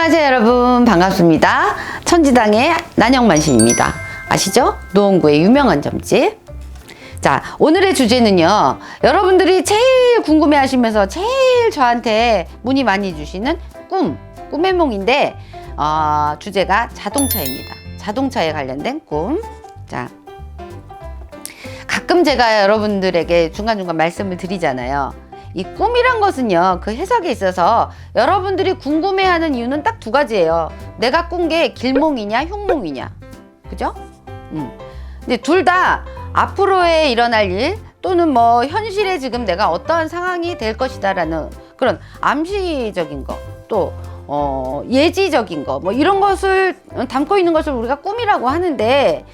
안녕하세요 여러분. 반갑습니다. 천지당의 난영만신입니다. 아시죠? 노원구의 유명한 점집. 자 오늘의 주제는요. 여러분들이 제일 궁금해 하시면서 제일 저한테 문의 많이 주시는 꿈 꿈의 몽인데 어, 주제가 자동차입니다. 자동차에 관련된 꿈자 가끔 제가 여러분들에게 중간중간 말씀을 드리잖아요. 이 꿈이란 것은요, 그 해석에 있어서 여러분들이 궁금해하는 이유는 딱 두 가지예요. 내가 꾼 게 길몽이냐, 흉몽이냐. 그죠? 음. 근데 둘 다 앞으로에 일어날 일 또는 뭐 현실에 지금 내가 어떠한 상황이 될 것이다 라는 그런 암시적인 거, 또 어, 예지적인 거, 뭐 이런 것을 담고 있는 것을 우리가 꿈이라고 하는데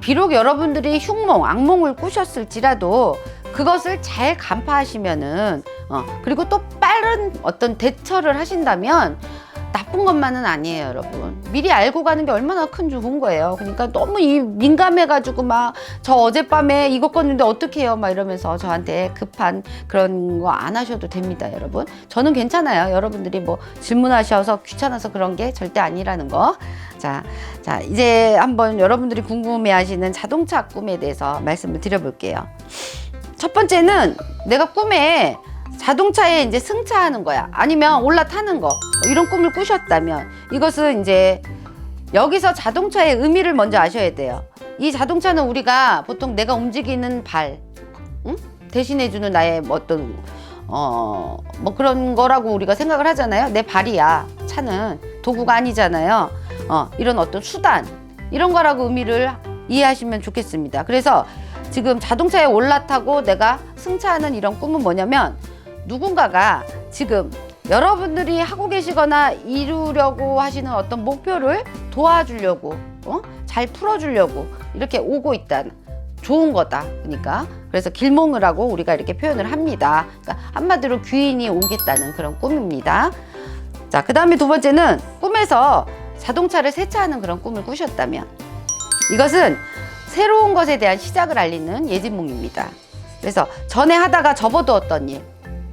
비록 여러분들이 흉몽, 악몽을 꾸셨을지라도 그것을 잘 간파하시면은 어, 그리고 또 빠른 어떤 대처를 하신다면 나쁜 것만은 아니에요, 여러분. 미리 알고 가는 게 얼마나 큰 좋은 거예요. 그러니까 너무 이 민감해 가지고 막 저 어젯밤에 이것 껐는데 어떻게 해요? 막 이러면서 저한테 급한 그런 거 안 하셔도 됩니다, 여러분. 저는 괜찮아요. 여러분들이 뭐 질문하셔서 귀찮아서 그런 게 절대 아니라는 거. 자, 자, 이제 한번 여러분들이 궁금해 하시는 자동차 꿈에 대해서 말씀을 드려볼게요. 첫 번째는 내가 꿈에 자동차에 이제 승차하는 거야. 아니면 올라타는 거. 뭐 이런 꿈을 꾸셨다면 이것은 이제 여기서 자동차의 의미를 먼저 아셔야 돼요. 이 자동차는 우리가 보통 내가 움직이는 발, 응? 대신해주는 나의 뭐 어떤 어, 뭐 그런 거라고 우리가 생각을 하잖아요. 내 발이야. 차는 도구가 아니잖아요. 어, 이런 어떤 수단, 이런 거라고 의미를 이해하시면 좋겠습니다. 그래서 지금 자동차에 올라타고 내가 승차하는 이런 꿈은 뭐냐면 누군가가 지금 여러분들이 하고 계시거나 이루려고 하시는 어떤 목표를 도와주려고 어? 잘 풀어주려고 이렇게 오고 있다. 좋은 거다. 그러니까 그래서 길몽을 하고 우리가 이렇게 표현을 합니다. 그러니까 한마디로 귀인이 오겠다는 그런 꿈입니다. 자, 그 다음에 두 번째는 꿈에서 자동차를 세차하는 그런 꿈을 꾸셨다면 이것은 새로운 것에 대한 시작을 알리는 예지몽입니다. 그래서 전에 하다가 접어두었던 일,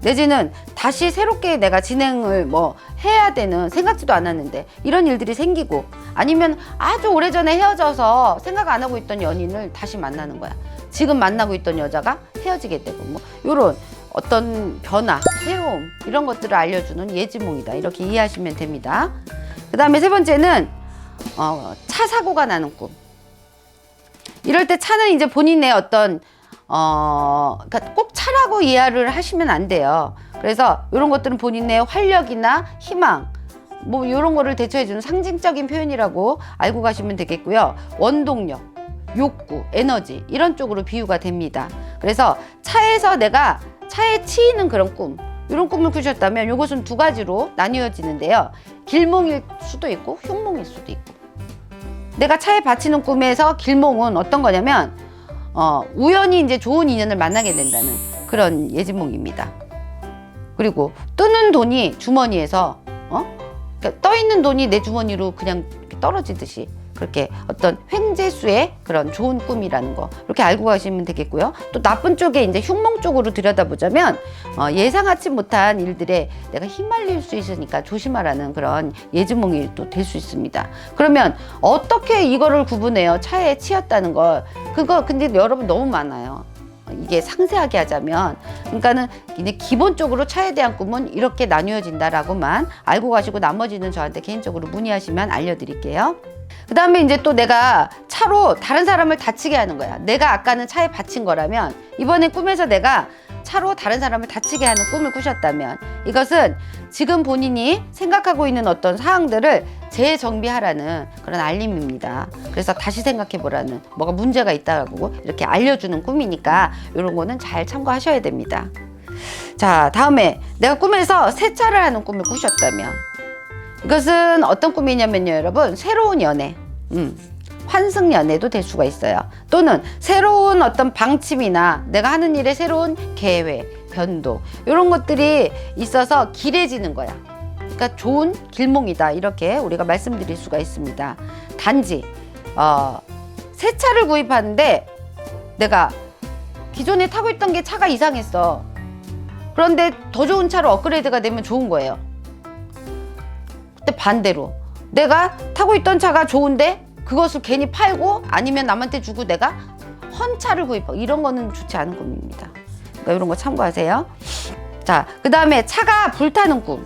내지는 다시 새롭게 내가 진행을 뭐 해야 되는 생각지도 않았는데 이런 일들이 생기고 아니면 아주 오래전에 헤어져서 생각 안 하고 있던 연인을 다시 만나는 거야. 지금 만나고 있던 여자가 헤어지게 되고 뭐 이런 어떤 변화, 새로움 이런 것들을 알려주는 예지몽이다. 이렇게 이해하시면 됩니다. 그 다음에 세 번째는 어, 차 사고가 나는 꿈. 이럴 때 차는 이제 본인의 어떤 어, 그러니까 꼭 차라고 이해를 하시면 안 돼요. 그래서 이런 것들은 본인의 활력이나 희망, 뭐 이런 거를 대처해주는 상징적인 표현이라고 알고 가시면 되겠고요. 원동력, 욕구, 에너지 이런 쪽으로 비유가 됩니다. 그래서 차에서 내가 차에 치이는 그런 꿈, 이런 꿈을 꾸셨다면 이것은 두 가지로 나뉘어지는데요. 길몽일 수도 있고 흉몽일 수도 있고. 내가 차에 바치는 꿈에서 길몽은 어떤 거냐면 어, 우연히 이제 좋은 인연을 만나게 된다는 그런 예지몽입니다. 그리고 뜨는 돈이 주머니에서 어? 그러니까 떠 있는 돈이 내 주머니로 그냥 떨어지듯이 그렇게 어떤 횡재수의 그런 좋은 꿈이라는 거 이렇게 알고 가시면 되겠고요. 또 나쁜 쪽에 이제 흉몽 쪽으로 들여다보자면 어, 예상하지 못한 일들에 내가 휘말릴 수 있으니까 조심하라는 그런 예지몽이 또 될 수 있습니다. 그러면 어떻게 이거를 구분해요? 차에 치였다는 걸 그거 근데 여러분 너무 많아요. 이게 상세하게 하자면 그러니까는 기본적으로 차에 대한 꿈은 이렇게 나뉘어진다라고만 알고 가시고 나머지는 저한테 개인적으로 문의하시면 알려드릴게요. 그 다음에 이제 또 내가 차로 다른 사람을 다치게 하는 거야. 내가 아까는 차에 바친 거라면 이번엔 꿈에서 내가 차로 다른 사람을 다치게 하는 꿈을 꾸셨다면 이것은 지금 본인이 생각하고 있는 어떤 사항들을 재정비하라는 그런 알림입니다. 그래서 다시 생각해 보라는 뭐가 문제가 있다고 이렇게 알려주는 꿈이니까 이런 거는 잘 참고하셔야 됩니다. 자, 다음에 내가 꿈에서 세차를 하는 꿈을 꾸셨다면 이것은 어떤 꿈이냐면요, 여러분. 새로운 연애. 음. 환승 연애도 될 수가 있어요. 또는 새로운 어떤 방침이나 내가 하는 일에 새로운 계획, 변동 이런 것들이 있어서 길해지는 거야. 그러니까 좋은 길몽이다 이렇게 우리가 말씀드릴 수가 있습니다. 단지 어, 새 차를 구입하는데 내가 기존에 타고 있던 게 차가 이상했어. 그런데 더 좋은 차로 업그레이드가 되면 좋은 거예요. 근데 반대로 내가 타고 있던 차가 좋은데 그것을 괜히 팔고 아니면 남한테 주고 내가 헌차를 구입하고 이런 거는 좋지 않은 꿈입니다. 그러니까 이런 거 참고하세요. 자, 그 다음에 차가 불타는 꿈.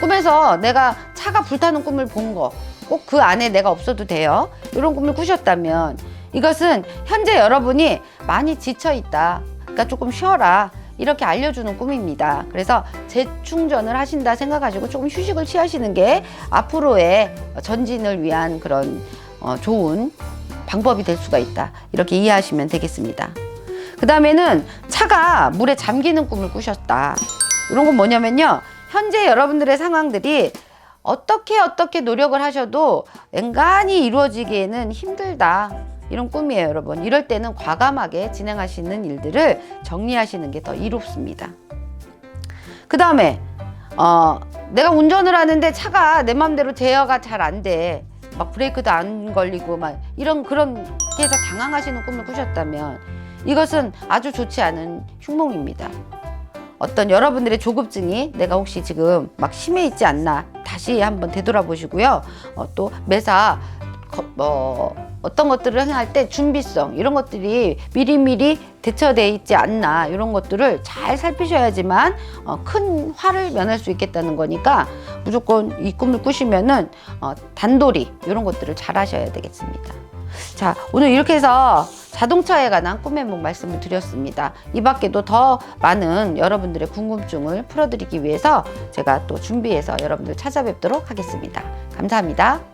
꿈에서 내가 차가 불타는 꿈을 본 거. 꼭 그 안에 내가 없어도 돼요. 이런 꿈을 꾸셨다면 이것은 현재 여러분이 많이 지쳐 있다. 그러니까 조금 쉬어라. 이렇게 알려주는 꿈입니다. 그래서 재충전을 하신다 생각하시고 조금 휴식을 취하시는 게 앞으로의 전진을 위한 그런 어, 좋은 방법이 될 수가 있다. 이렇게 이해하시면 되겠습니다. 그 다음에는 차가 물에 잠기는 꿈을 꾸셨다. 이런 건 뭐냐면요. 현재 여러분들의 상황들이 어떻게 어떻게 노력을 하셔도 엔간히 이루어지기에는 힘들다. 이런 꿈이에요, 여러분. 이럴 때는 과감하게 진행하시는 일들을 정리하시는 게 더 이롭습니다. 그 다음에, 어, 내가 운전을 하는데 차가 내 마음대로 제어가 잘 안 돼. 막 브레이크도 안 걸리고 막 이런 그런 게 해서 당황하시는 꿈을 꾸셨다면 이것은 아주 좋지 않은 흉몽입니다. 어떤 여러분들의 조급증이 내가 혹시 지금 막 심해 있지 않나 다시 한번 되돌아보시고요. 어, 또 매사 거- 뭐 어떤 것들을 행할 때 준비성 이런 것들이 미리미리 대처돼 있지 않나 이런 것들을 잘 살피셔야지만 어, 큰 화를 면할 수 있겠다는 거니까 무조건 이 꿈을 꾸시면은 어, 단돌이 이런 것들을 잘 하셔야 되겠습니다. 자, 오늘 이렇게 해서 자동차에 관한 꿈의 목 말씀을 드렸습니다. 이 밖에도 더 많은 여러분들의 궁금증을 풀어드리기 위해서 제가 또 준비해서 여러분들 찾아뵙도록 하겠습니다. 감사합니다.